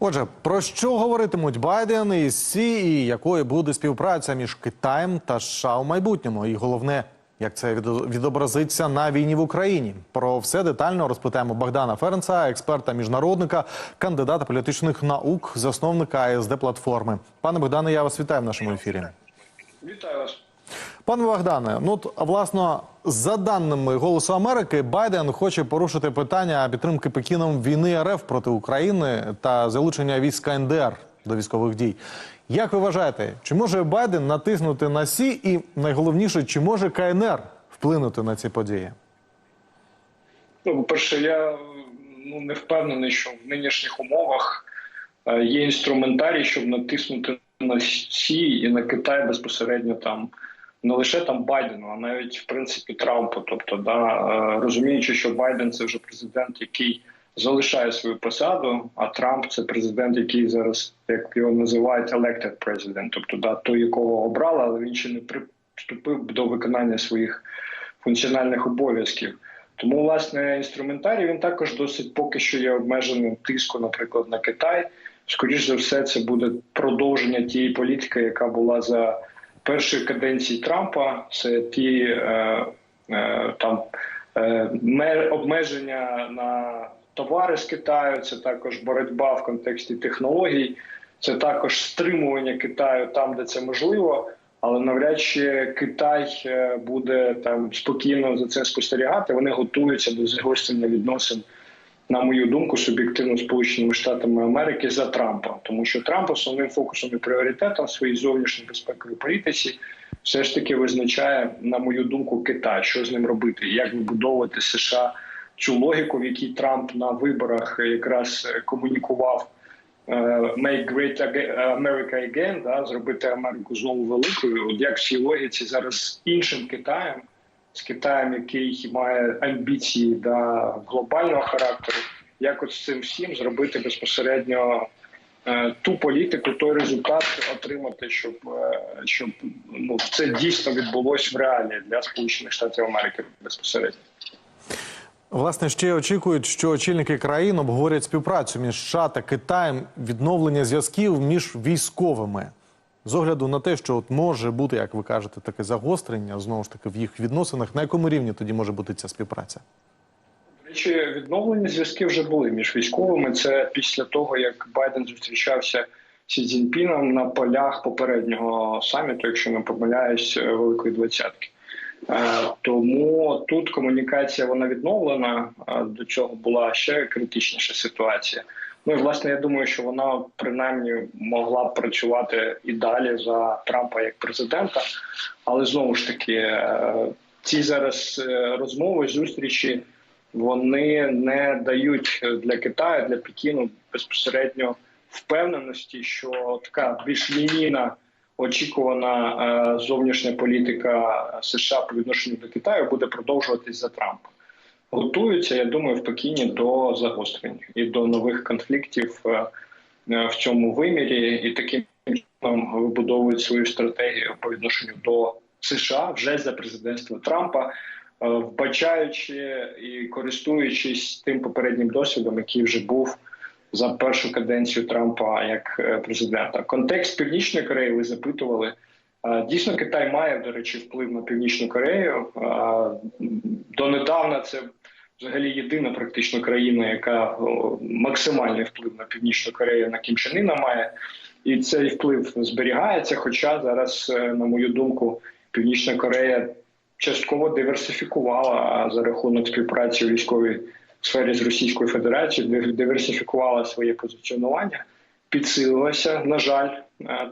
Отже, про що говоритимуть Байден і Сі, і якою буде співпраця між Китаєм та США у майбутньому? І головне, як це відо- відобразиться на війні в Україні? Про все детально розпитаємо Богдана Ференца, експерта міжнародника, кандидата політичних наук, засновника АСД платформи. Пане Богдане, я вас вітаю в нашому ефірі. Вітаю вас. Пане Богдане, ну власно, за даними Голосу Америки, Байден хоче порушити питання підтримки Пекіном війни РФ проти України та залучення військ КНДР до військових дій. Як ви вважаєте, чи може Байден натиснути на Сі, і найголовніше, чи може КНР вплинути на ці події? Ну, по-перше, я ну, не впевнений, що в нинішніх умовах е, є інструментарій, щоб натиснути на Сі і на Китай безпосередньо там. Не лише там Байдену, а навіть в принципі Трампу. Тобто, да, е, розуміючи, що Байден це вже президент, який залишає свою посаду, а Трамп це президент, який зараз, як його називають, elected president, тобто да, той, якого обрали, але він ще не приступив до виконання своїх функціональних обов'язків. Тому, власне, інструментарій він також досить поки що є обмеженим тиску, наприклад, на Китай. Скоріше за все, це буде продовження тієї політики, яка була за першої каденції Трампа. Це ті е, е, там е, ме- обмеження на товари з Китаю, це також боротьба в контексті технологій, це також стримування Китаю там, де це можливо. Але навряд чи Китай е, буде там спокійно за це спостерігати. Вони готуються до загострення відносин, на мою думку, суб'єктивно Сполученими Штатами Америки за Трампа, тому що Трамп основним фокусом і пріоритетом в своїй зовнішній безпековій політиці все ж таки визначає, на мою думку, Китай, що з ним робити, як вибудовувати США цю логіку, в якій Трамп на виборах якраз е, комунікував. е, Make great America again, да, зробити Америку знову великою. От як в цій логіці зараз іншим Китаєм, з Китаєм, який має амбіції да, глобального характеру, як от з цим всім зробити безпосередньо е, ту політику, той результат отримати, щоб, е, щоб ну, це дійсно відбулось в реалі для Сполучених Штатів Америки безпосередньо. Власне, ще очікують, що очільники країн обговорять співпрацю між США та Китаєм, відновлення зв'язків між військовими. З огляду на те, що от може бути, як ви кажете, таке загострення знову ж таки в їх відносинах, на якому рівні тоді може бути ця співпраця? Речі, відновлені зв'язки вже були між військовими. Це після того, як Байден зустрічався з Сі Цзіньпіном на полях попереднього саміту, якщо не помиляюсь, е, Великої Двадцятки. Е, Тому тут комунікація вона відновлена. До цього була ще критичніша ситуація. Ну і власне я думаю, що вона принаймні могла б працювати і далі за Трампа як президента. Але знову ж таки, е, ці зараз е, розмови, зустрічі вони не дають для Китаю, для Пекіну безпосередньо впевненості, що така більш лінійна очікувана е, зовнішня політика США по відношенню до Китаю буде продовжуватись за Трампа. Готуються, я думаю, в Пекіні до загострень і до нових конфліктів е, е, в цьому вимірі, і таким чином вибудовують свою стратегію по відношенню до США вже за президентства Трампа, е, вбачаючи і користуючись тим попереднім досвідом, який вже був за першу каденцію Трампа як президента. Контекст Північної Кореї ви запитували. Дійсно, Китай має, до речі, вплив на Північну Корею. Донедавна це взагалі єдина практично країна, яка максимальний вплив на Північну Корею на Кім Чен Іна має. І цей вплив зберігається. Хоча зараз, е, на мою думку, Північна Корея частково диверсифікувала за рахунок співпраці у військовій сфері з Російською Федерацією, див- диверсифікувала своє позиціонування, підсилилася, на жаль,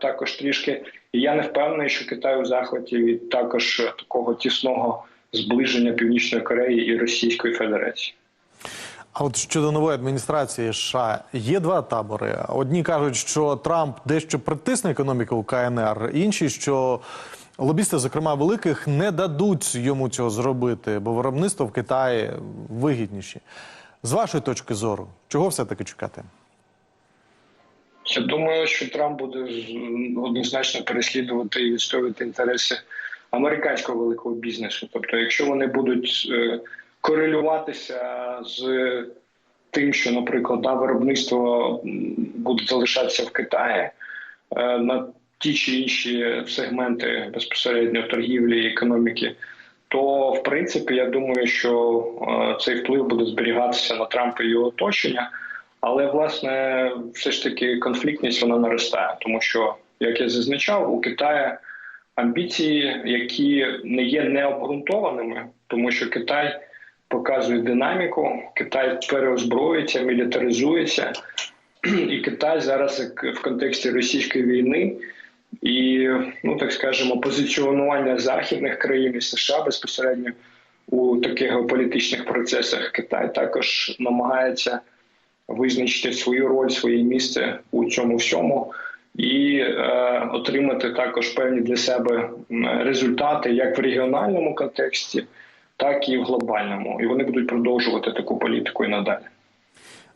також трішки. І я не впевнений, що Китай у захваті від також такого тісного зближення Північної Кореї і Російської Федерації. А от щодо нової адміністрації США є два табори. Одні кажуть, що Трамп дещо притисне економіку КНР, інші, що лобісти, зокрема великих, не дадуть йому цього зробити, бо виробництво в Китаї вигідніші. З вашої точки зору, чого все-таки чекати? Я думаю, що Трамп буде однозначно переслідувати і відстоювати інтереси американського великого бізнесу. Тобто, якщо вони будуть е, корелюватися з тим, що, наприклад, да, виробництво буде залишатися в Китаї е, на ті чи інші сегменти безпосередньо торгівлі і економіки, то в принципі я думаю, що е, цей вплив буде зберігатися на Трампа і його оточення. Але власне все ж таки конфліктність вона наростає, тому що, як я зазначав, у Китаї амбіції, які не є необґрунтованими, тому що Китай показує динаміку, Китай переозброюється, мілітаризується, і Китай зараз в контексті російської війни і, ну так скажемо, позиціонування західних країн і США безпосередньо у таких геополітичних процесах Китай також намагається визначити свою роль, своє місце у цьому всьому і е, отримати також певні для себе результати як в регіональному контексті, так і в глобальному. І вони будуть продовжувати таку політику і надалі.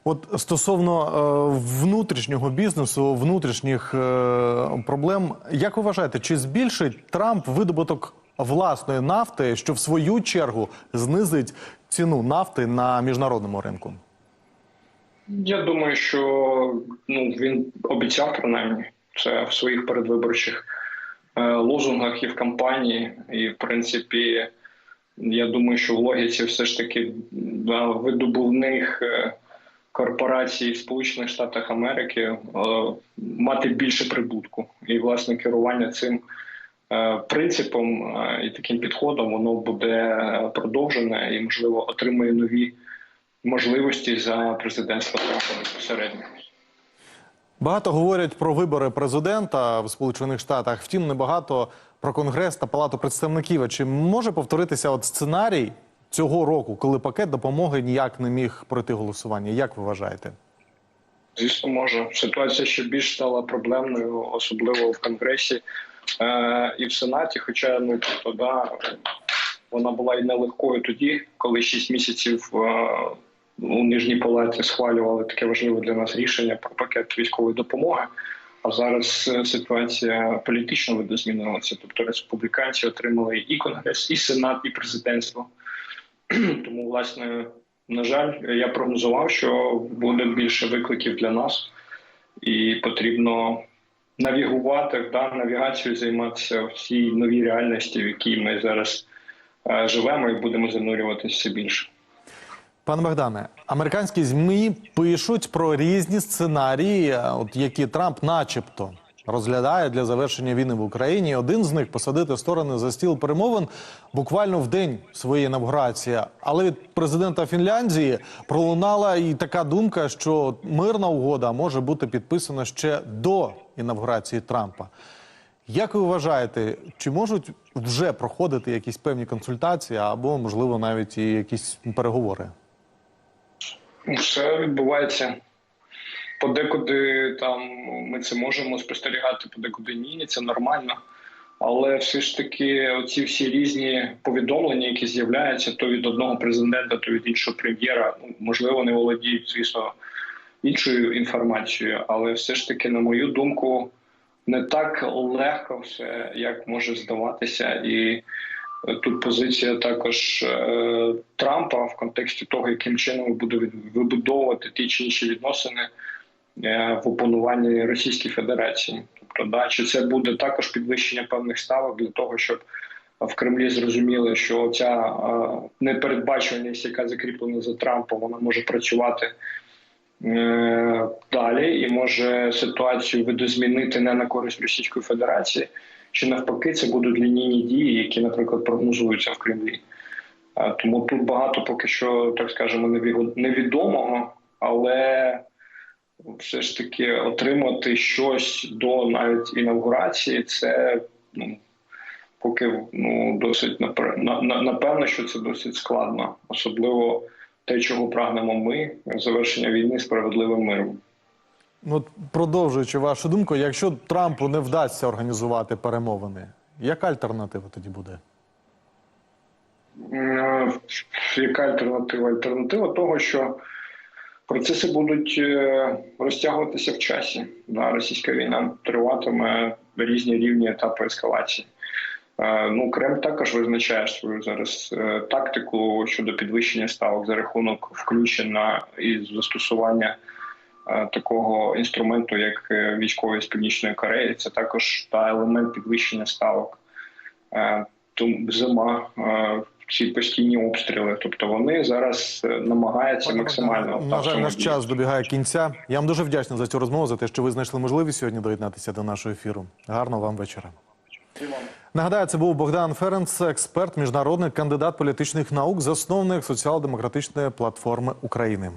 От стосовно е, внутрішнього бізнесу, внутрішніх е, проблем, як ви вважаєте, чи збільшить Трамп видобуток власної нафти, що в свою чергу знизить ціну нафти на міжнародному ринку? Я думаю, що ну він обіцяв принаймні це в своїх передвиборчих е, лозунгах і в кампанії. І в принципі, я думаю, що в логіці все ж таки да, видобувних е, корпорацій в Сполучених Штатах Америки е, мати більше прибутку, і власне керування цим. Принципом і таким підходом воно буде продовжене і, можливо, отримує нові можливості за президентства Трампа безпосередньо. Багато говорять про вибори президента в Сполучених Штатах. Втім, небагато про конгрес та палату представників. А Чи може повторитися от сценарій цього року, коли пакет допомоги ніяк не міг пройти голосування? Як ви вважаєте? Звісно, може ситуація ще більш стала проблемною, особливо в Конгресі е, і в Сенаті. Хоча ну тобто, да, вона була і нелегкою тоді, коли 6 місяців е, у нижній палаті схвалювали таке важливе для нас рішення про пакет військової допомоги. А зараз е, ситуація політично видозмінилася. Тобто республіканці отримали і конгрес, і сенат, і президентство. Тому, власне, на жаль, я прогнозував, що буде більше викликів для нас, і потрібно навігувати да, навігацією займатися в цій новій реальності, в якій ми зараз е, живемо, і будемо занурюватися все більше. Пане Богдане, американські змі пишуть про різні сценарії, е, от які Трамп, начебто, розглядає для завершення війни в Україні. Один з них посадити сторони за стіл перемовин буквально в день своєї інавгурації. Але від президента Фінляндії пролунала і така думка, що мирна угода може бути підписана ще до інавгурації Трампа. Як ви вважаєте, чи можуть вже проходити якісь певні консультації або, можливо, навіть і якісь переговори? Ну, Все відбувається. Подекуди там ми це можемо спостерігати, подекуди ні, це нормально. Але все ж таки, оці всі різні повідомлення, які з'являються, то від одного президента, то від іншого прем'єра, ну можливо, не володіють, звісно, іншою інформацією, але все ж таки, на мою думку, не так легко все, як може здаватися, і тут позиція також е, Трампа в контексті того, яким чином буде вибудовувати ті чи інші відносини е, в опануванні Російській Федерації. Тобто, да, чи це буде також підвищення певних ставок для того, щоб в Кремлі зрозуміли, що ця е, непередбачуваність, яка закріплена за Трампом, вона може працювати далі і може ситуацію видозмінити не на користь Російської Федерації, чи навпаки, це будуть лінійні дії, які, наприклад, прогнозуються в Кремлі. Е, Тому тут багато поки що, так скажемо, невідомого, але все ж таки отримати щось до навіть інавгурації, це ну, поки ну, досить напевно, що це досить складно, особливо те, чого прагнемо ми завершення війни справедливим миром. Ну, продовжуючи вашу думку, якщо Трампу не вдасться організувати перемовини, яка альтернатива тоді буде? Е, Яка альтернатива? Альтернатива того, що процеси будуть е, розтягуватися в часі. Да, російська війна триватиме різні рівні етапи ескалації. Е, Ну, Кремль також визначає свою зараз е, тактику щодо підвищення ставок за рахунок включення і застосування е, такого інструменту, як військовий з північної Кореї. Це також та елемент підвищення ставок. Зима, ці постійні обстріли. Тобто вони зараз намагаються максимально на жаль, наш час добігає кінця. Я вам дуже вдячний за цю розмову, за те, що ви знайшли можливість сьогодні доєднатися до нашого ефіру. Гарного вам вечора. Нагадаю, це був Богдан Ференц, експерт, міжнародний кандидат політичних наук, засновник соціал-демократичної платформи України.